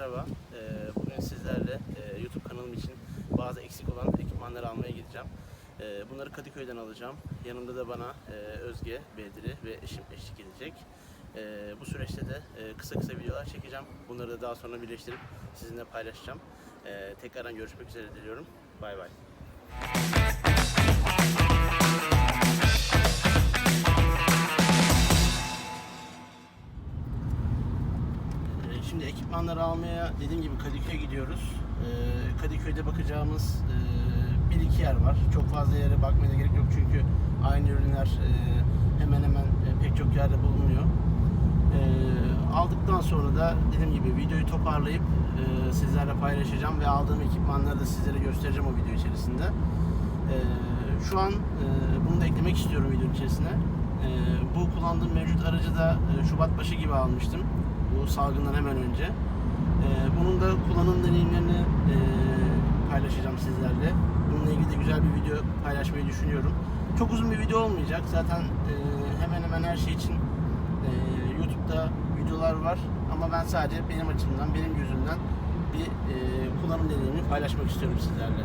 merhaba. Ee, Bugün sizlerle e, YouTube kanalım için bazı eksik olan ekipmanları almaya gideceğim. Ee, Bunları Kadıköy'den alacağım. Yanımda da bana e, Özge, Bedri ve eşim eşlik edecek. Ee, Bu süreçte de e, kısa kısa videolar çekeceğim. Bunları da daha sonra birleştirip sizinle paylaşacağım. Tekrardan görüşmek üzere diliyorum. Bay bay. Ekipmanları almaya dediğim gibi Kadıköy'e gidiyoruz. Ee, Kadıköy'de bakacağımız e, bir iki yer var. Çok fazla yere bakmaya da gerek yok çünkü aynı ürünler e, hemen hemen e, pek çok yerde bulunuyor. Aldıktan sonra da dediğim gibi videoyu toparlayıp sizlerle paylaşacağım ve aldığım ekipmanları da sizlere göstereceğim o video içerisinde. Şu an bunu da eklemek istiyorum video içerisine. Bu kullandığım mevcut aracı da e, Şubat başı gibi almıştım. Bu salgından hemen önce. Ee, Bunun da kullanım deneyimlerini e, paylaşacağım sizlerle. Bununla ilgili de güzel bir video paylaşmayı düşünüyorum. Çok uzun bir video olmayacak. Zaten e, hemen hemen her şey için e, YouTube'da videolar var. Ama ben sadece benim açımdan, benim gözümden bir e, kullanım deneyimini paylaşmak istiyorum sizlerle.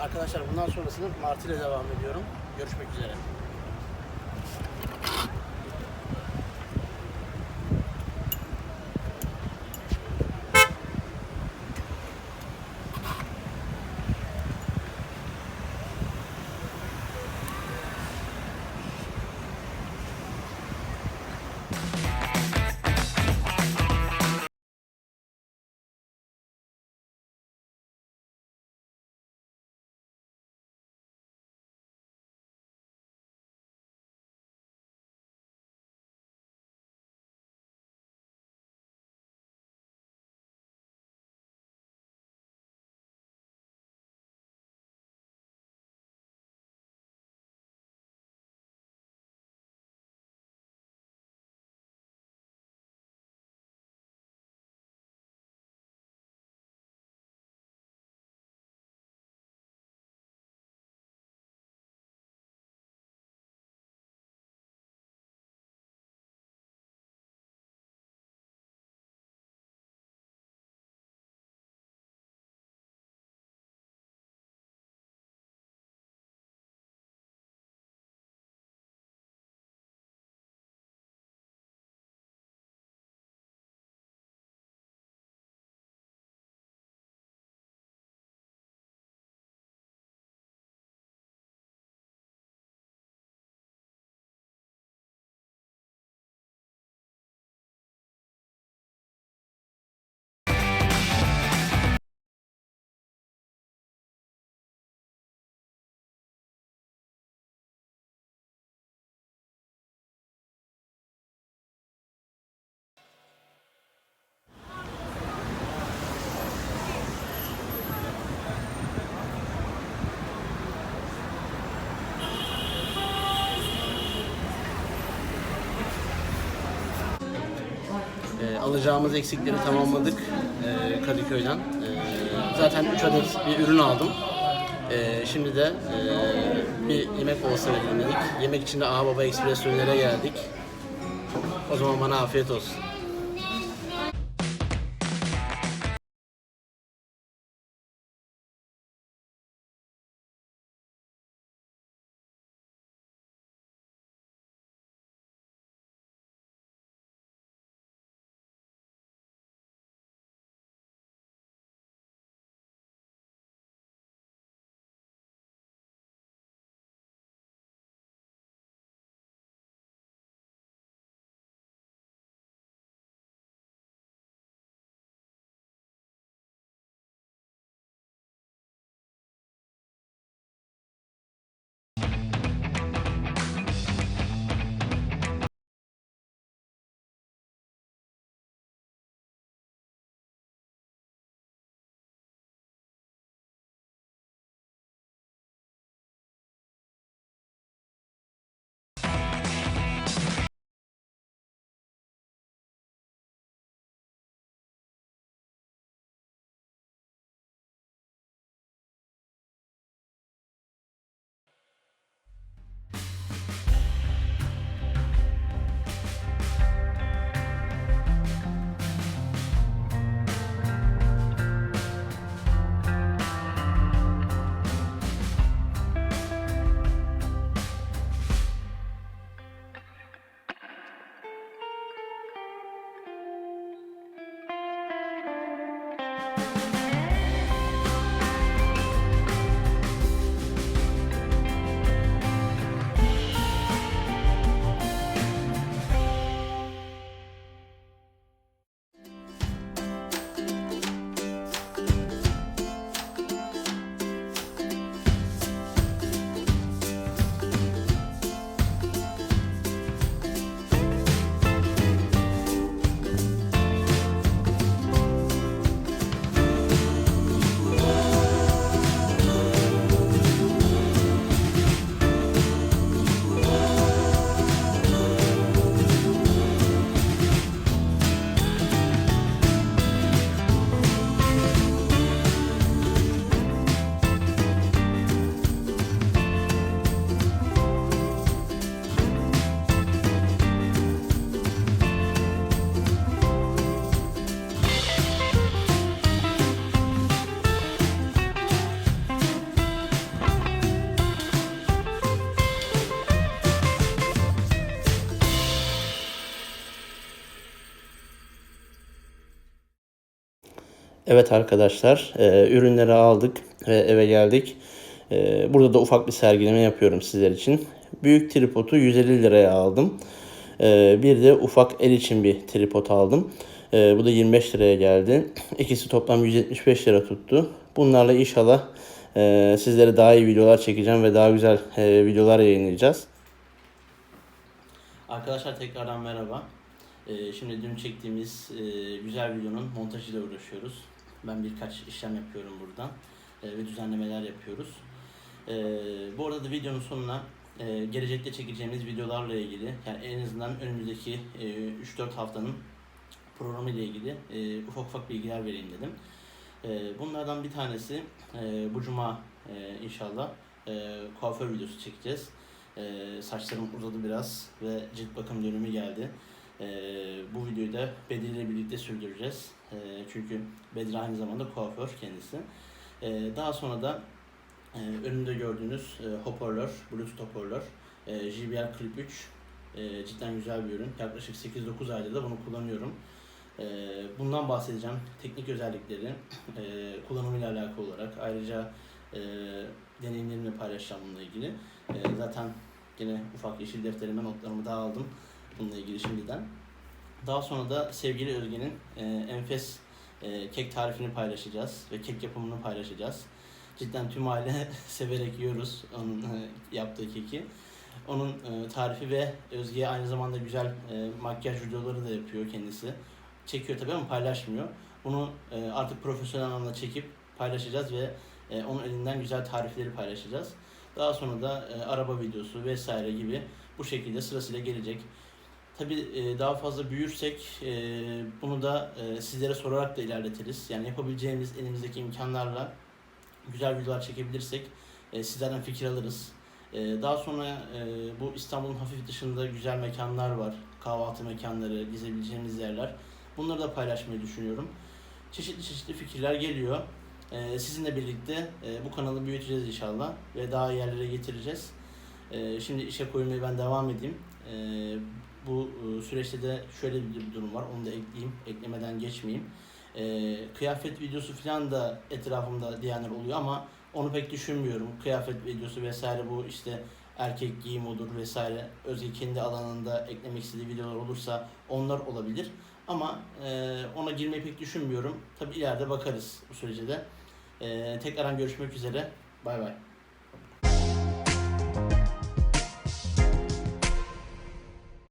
Arkadaşlar bundan sonrasını Martı ile devam ediyorum. Görüşmek üzere. Alacağımız eksikleri tamamladık e, Kadıköy'den. E, zaten 3 adet bir ürün aldım. E, şimdi de e, bir yemek verelim dedik. Yemek için de Ağa Baba Express ürünlere geldik. O zaman bana afiyet olsun. Evet arkadaşlar, e, ürünleri aldık ve eve geldik. E, burada da ufak bir sergileme yapıyorum sizler için. Büyük tripodu 150 liraya aldım. E, bir de ufak el için bir tripod aldım. E, bu da 25 liraya geldi. İkisi toplam 175 lira tuttu. Bunlarla inşallah e, sizlere daha iyi videolar çekeceğim ve daha güzel e, videolar yayınlayacağız. Arkadaşlar tekrardan merhaba. Ee, şimdi dün çektiğimiz e, güzel videonun montajıyla uğraşıyoruz. Ben birkaç işlem yapıyorum buradan e, ve düzenlemeler yapıyoruz. E, bu arada da videonun sonuna e, gelecekte çekeceğimiz videolarla ilgili yani en azından önümüzdeki e, 3-4 haftanın programı ile ilgili e, ufak ufak bilgiler vereyim dedim. E, bunlardan bir tanesi e, bu cuma e, inşallah e, kuaför videosu çekeceğiz. E, saçlarım uzadı biraz ve cilt bakım dönemi geldi. E, bu videoyu da Bedir ile birlikte sürdüreceğiz. E, çünkü Bedir aynı zamanda kuaför kendisi. E, daha sonra da e, önümde gördüğünüz e, hoparlör, Bluetooth hoparlör. E, JBL Clip 3. E, cidden güzel bir ürün. Yaklaşık 8-9 aydır da bunu kullanıyorum. E, bundan bahsedeceğim. Teknik özellikleri, e, kullanımıyla alakalı olarak. Ayrıca e, deneyimlerimi paylaşacağım bununla ilgili. E, zaten yine ufak yeşil defterime notlarımı da aldım bununla ilgili şimdiden. Daha sonra da sevgili Özge'nin e, enfes e, kek tarifini paylaşacağız ve kek yapımını paylaşacağız. Cidden tüm aile severek yiyoruz onun e, yaptığı keki. Onun e, tarifi ve Özge'ye aynı zamanda güzel e, makyaj videoları da yapıyor kendisi. Çekiyor tabii ama paylaşmıyor. Bunu e, artık profesyonel anlamda çekip paylaşacağız ve e, onun elinden güzel tarifleri paylaşacağız. Daha sonra da e, araba videosu vesaire gibi bu şekilde sırasıyla gelecek. Tabii e, daha fazla büyürsek e, bunu da e, sizlere sorarak da ilerletiriz. Yani yapabileceğimiz elimizdeki imkanlarla güzel videolar çekebilirsek sizlerden fikir alırız. Daha sonra bu İstanbul'un hafif dışında güzel mekanlar var. Kahvaltı mekanları, gezebileceğimiz yerler. Bunları da paylaşmayı düşünüyorum. Çeşitli çeşitli fikirler geliyor. Sizinle birlikte bu kanalı büyüteceğiz inşallah ve daha yerlere getireceğiz. Şimdi işe koyulmaya ben devam edeyim. Bu e, süreçte de şöyle bir durum var. Onu da ekleyeyim. Eklemeden geçmeyeyim. E, kıyafet videosu falan da etrafımda diyenler oluyor ama onu pek düşünmüyorum. Kıyafet videosu vesaire bu işte erkek giyim olur vesaire. Özge kendi alanında eklemek istediği videolar olursa onlar olabilir. Ama e, ona girmeyi pek düşünmüyorum. Tabi ileride bakarız bu sürece de. E, tekrardan görüşmek üzere. Bay bay.